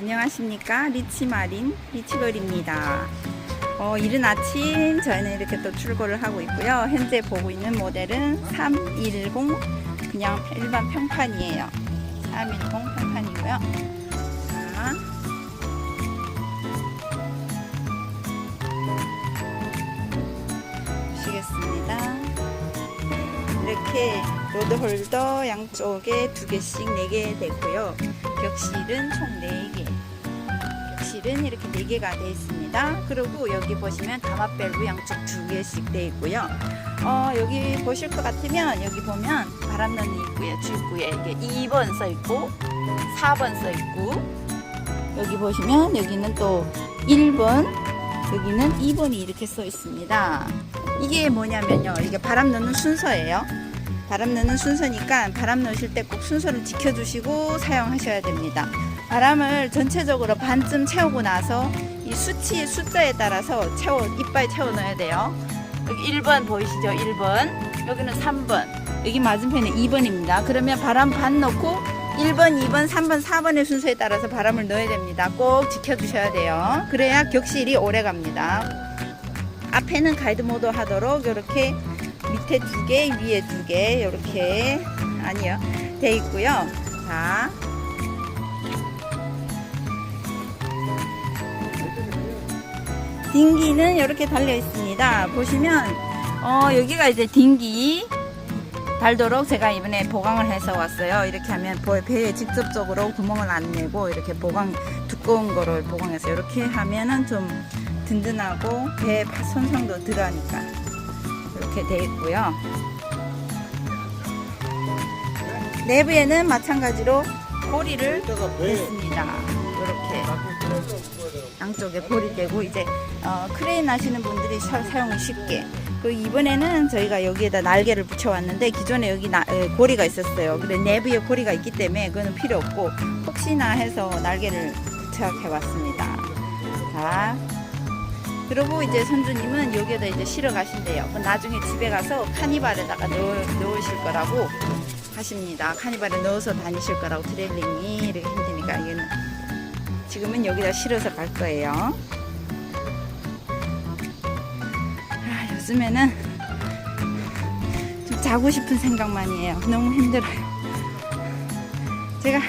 안녕하십니까? 리치마린 리치걸입니다. 어, 이른 아침 저희는 이렇게 또 출고를 하고 있고요. 현재 보고 있는 모델은 310 그냥 일반 평판이에요. 310 평판이고요. 자, 보시겠습니다. 이렇게 로드 홀더 양쪽에 두 개씩 네 개 되고요. 격실은 총 네 개. 격실은 이렇게 네 개가 되어 있습니다. 그리고 여기 보시면 가마벨로 양쪽 두 개씩 되어 있고요. 어, 여기 보실 것 같으면 여기 보면 바람 넣는 입구에 출구에 이게 2번 써 있고 4번 써 있고 여기 보시면 여기는 또 1번 여기는 2번이 이렇게 써 있습니다. 이게 뭐냐면요. 이게 바람 넣는 순서예요. 바람 넣는 순서니까 바람 넣으실 때 꼭 순서를 지켜주시고 사용하셔야 됩니다. 바람을 전체적으로 반쯤 채우고 나서 이 수치 숫자에 따라서 채워 이빨 채워 넣어야 돼요. 여기 1번 보이시죠? 1번. 여기는 3번. 여기 맞은편에 2번입니다. 그러면 바람 반 넣고 1번, 2번, 3번, 4번의 순서에 따라서 바람을 넣어야 됩니다. 꼭 지켜주셔야 돼요. 그래야 격실이 오래 갑니다. 앞에는 가이드 모드 하도록 이렇게 밑에 두 개, 위에 두 개, 이렇게 아니요 돼 있고요. 자, 딩기는 이렇게 달려 있습니다. 보시면 어, 여기가 이제 딩기 달도록 제가 이번에 보강을 해서 왔어요. 이렇게 하면 보- 배에 직접적으로 구멍을 안 내고 이렇게 보강 두꺼운 거를 보강해서 이렇게 하면은 좀 든든하고 배 손상도 덜하니까 이렇게 돼 있고요. 내부에는 마찬가지로 고리를 냈습니다. 이렇게 양쪽에 고리 떼고 이제 어, 크레인 하시는 분들이 사, 사용이 쉽게. 그 이번에는 저희가 여기에다 날개를 붙여왔는데 기존에 여기 나- 에, 고리가 있었어요. 근데 내부에 고리가 있기 때문에 그거는 필요 없고 혹시나 해서 날개를 부착해 왔습니다. 자. 그리고 이제 선주님은 여기에다 이제 실어 가신대요. 그 나중에 집에 가서 카니발에다가 넣, 넣으실 거라고 하십니다. 카니발에 넣어서 다니실 거라고 트레일링이 이렇게 힘드니까 이게는 지금은 여기다 실어서 갈 거예요. 아, 요즘에는 좀 자고 싶은 생각만 이에요. 너무 힘들어요. 제가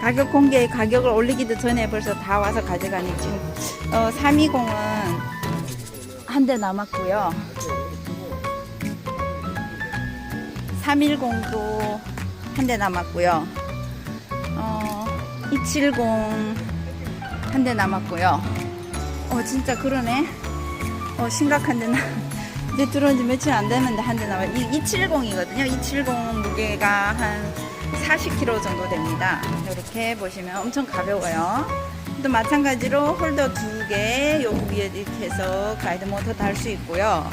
가격 공개 가격을 올리기도 전에 벌써 다 와서 가져가니 지금 어, 320은 한 대 남았고요. 310도 한 대 남았고요. 어, 270 한 대 남았고요. 어, 진짜 그러네. 어, 심각한 데는 이제 들어온 지 며칠 안 됐는데 한 대. 이 270이거든요. 270 무게가 한 40kg 정도 됩니다. 이렇게 보시면 엄청 가벼워요. 또 마찬가지로 홀더 두 개, 요 위에 이렇게 해서 가이드 모터 달 수 있고요.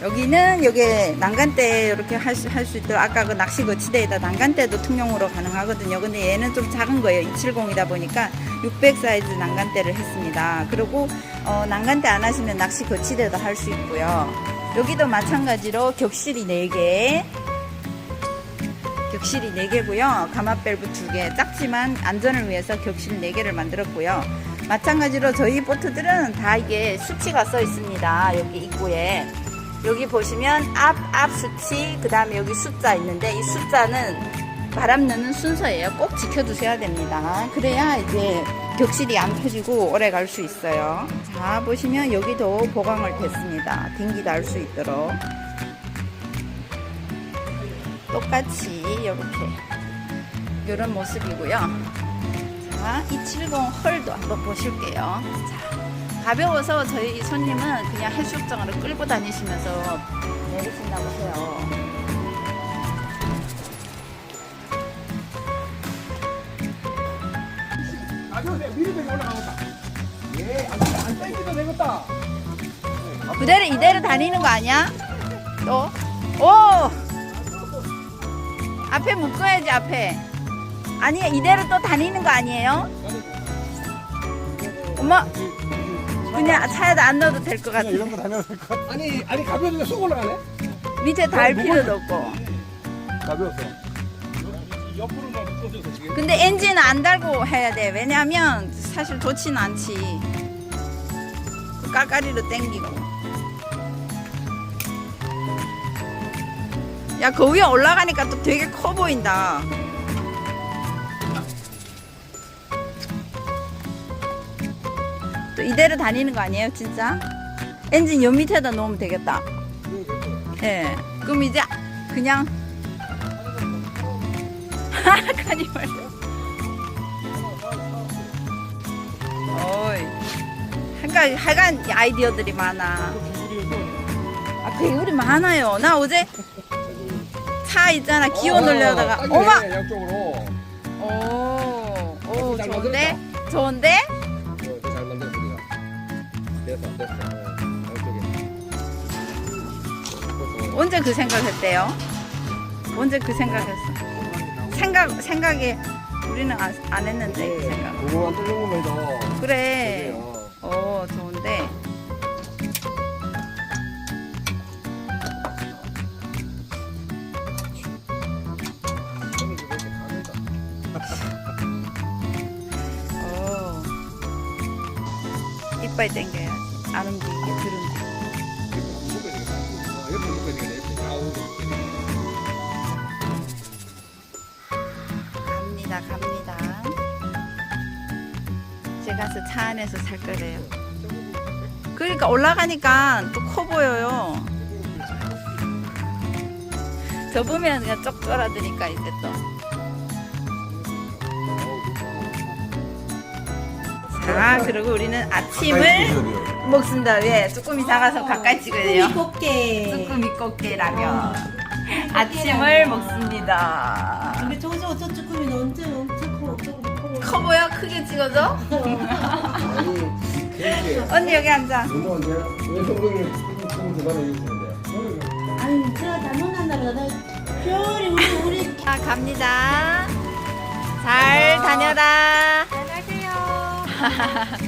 여기는 여기 난간대 이렇게 할 수 할 수 있도록 아까 그 낚시 거치대에다 난간대도 통용으로 가능하거든요. 근데 얘는 좀 작은 거예요. 270이다 보니까 600 사이즈 난간대를 했습니다. 그리고 어, 난간대 안 하시면 낚시 거치대도 할 수 있고요. 여기도 마찬가지로 격실이 4개, 격실이 4개고요. 가마밸브 2개. 작지만 안전을 위해서 격실 4개를 만들었고요. 마찬가지로 저희 보트들은 다 이게 수치가 써 있습니다. 여기 입구에. 여기 보시면 앞, 앞 수치, 그 다음에 여기 숫자 있는데 이 숫자는 바람 넣는 순서예요. 꼭 지켜두셔야 됩니다. 그래야 이제 격실이 안 펴지고 오래 갈 수 있어요. 자, 보시면 여기도 보강을 됐습니다. 댕기 달수 있도록. 똑같이 이렇게 이런 모습이고요. 자, 270 헐도 한번 보실게요. 자, 가벼워서 저희 손님은 그냥 해수욕장으로 끌고 다니시면서 내리신다고 해요. 올라가겠다. 예, 되겠다. 그대로 이대로 다니는 거 아니야? 또? 오! 앞에 묶어야지 앞에. 아니 이대로 또 다니는 거 아니에요? 엄마 그냥 차에다 안 넣어도 될 것 같아. 이런 거 다녀도 될것 같아. 아니, 아니, 가벼운데 쑥 올라가네? 밑에 달 필요도 없고. 가벼웠어. 옆으로만 묶어줘서 지금. 근데 엔진은 안 달고 해야 돼. 왜냐면 사실 좋지는 않지. 그 깔깔이로 땡기고. 야, 그 위에 올라가니까 또 되게 커 보인다. 또 이대로 다니는 거 아니에요, 진짜? 엔진 요 밑에다 놓으면 되겠다. 예. 그럼 이제 그냥 말려. 어이. 하여간, 하여간 아이디어들이 많아. 아, 배율이 많아요. 나 어제 차 있잖아. 기어 놀려다가. 어마! 양쪽으로. 오, 오, 잘 좋은데? 좋은데? 어, 잘 만들었어 우리가. 됐어 됐어. 어, 양쪽에. 언제 그 생각했대요? 언제 그 생각했어? 생각, 생각이 우리는 안, 안 했는데, 그 생각. 그거만 뚫는 거면서. 그래. 이빨 당겨야지. 안 움직이게, 들 움직이게. 갑니다, 갑니다. 제가 차 안에서 살 거래요. 그러니까 올라가니까 또 커 보여요. 접으면 그냥 쪽 쫄아드니까 이제 또. 자, 그리고 우리는 아침을 먹습니다. 왜? 쭈꾸미 작아서 가까이 찍어야 돼요. 꽃게. 쭈꾸미 꽃게 라면. 아침을 먹습니다. 근데 저거 저 쭈꾸미는 언제 엄청 커. 저거 커. 커 보여? 크게 찍어줘? 언니 여기 앉아. 아니 제가 나 별이 우리 우리 자, 갑니다. 잘 다녀라. 哈哈哈哈